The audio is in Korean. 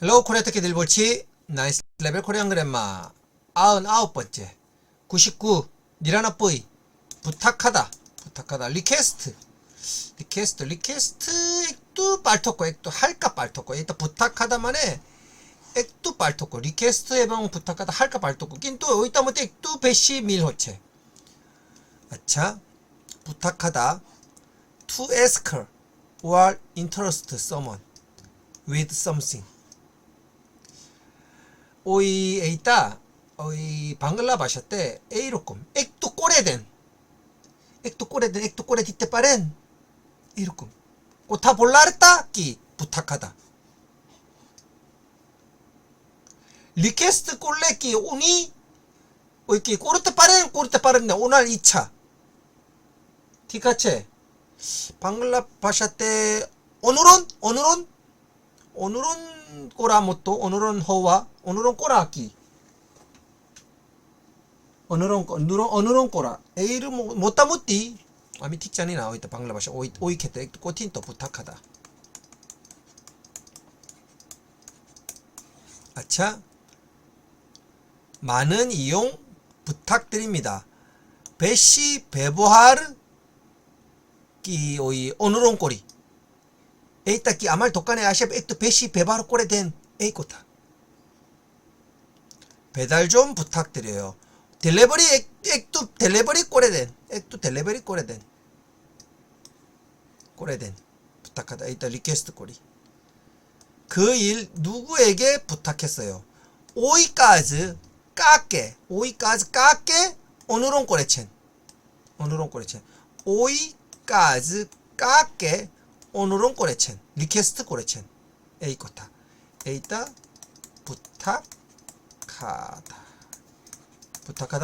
헬로 코리아 특기 들볼치 나이스 레벨 코리안 그랜마 99번째 99 니라나 뿌이. 부탁하다. 부탁하다. 리퀘스트. 리퀘스트 리퀘스트. 액도 빨토코 액도 할까 빨토코. 일단 부탁하다 만에 액도 빨토코. 리퀘스트 해방 부탁하다 할까 빨토코. 낀또 여기다 못해 액도 배시 밀호체. 아차. 부탁하다. to ask or interest someone with something 오이 방글라 바샤 때 에이로콤 액도 꼬레된 액도 꼬레된 액도 꼬레 디때 빠렌. 이로콤. 꼬타 볼라르따 끼 부탁하다. 리퀘스트 꼴레끼 오니 오이끼 꼬르테 빠렌 꼬르테 빠렌네 오날 2차. 티카체. 방글라 바샤 때 오늘은 오늘은 오늘은 꼬라 모토 오늘은 호와 오늘은 꼬라 아끼 오늘은 꼬- 오늘은 꼬라. 에이르 뭐 못다 못디 아미 틱잔이 나와 있다 방글라 바샤. 오이 오이케테 꼬틴 또 부탁하다. 아차. 많은 이용 부탁드립니다. 배시 베보하르. 끼 오이 오늘은 꼬리 에이따 끼 아말 독간에 아시아 액도 배시 배바로 꼬레 된 에이코타. 배달 좀 부탁드려요. 델레버리 액, 액도 델레버리 꼬레 된 액도 델레버리 꼬레 된 꼬레 된 부탁하다. 에이 따 리퀘스트 꼬리. 그 일 누구에게 부탁했어요? 오이까즈 까게 오이까즈 까게 오늘은 꼬레첸. 오늘은 꼬레첸. 오이까즈 까게 오늘은 꼬레첸 리퀘스트 꼬레첸 에이코타 에이따 부탁하다 부탁하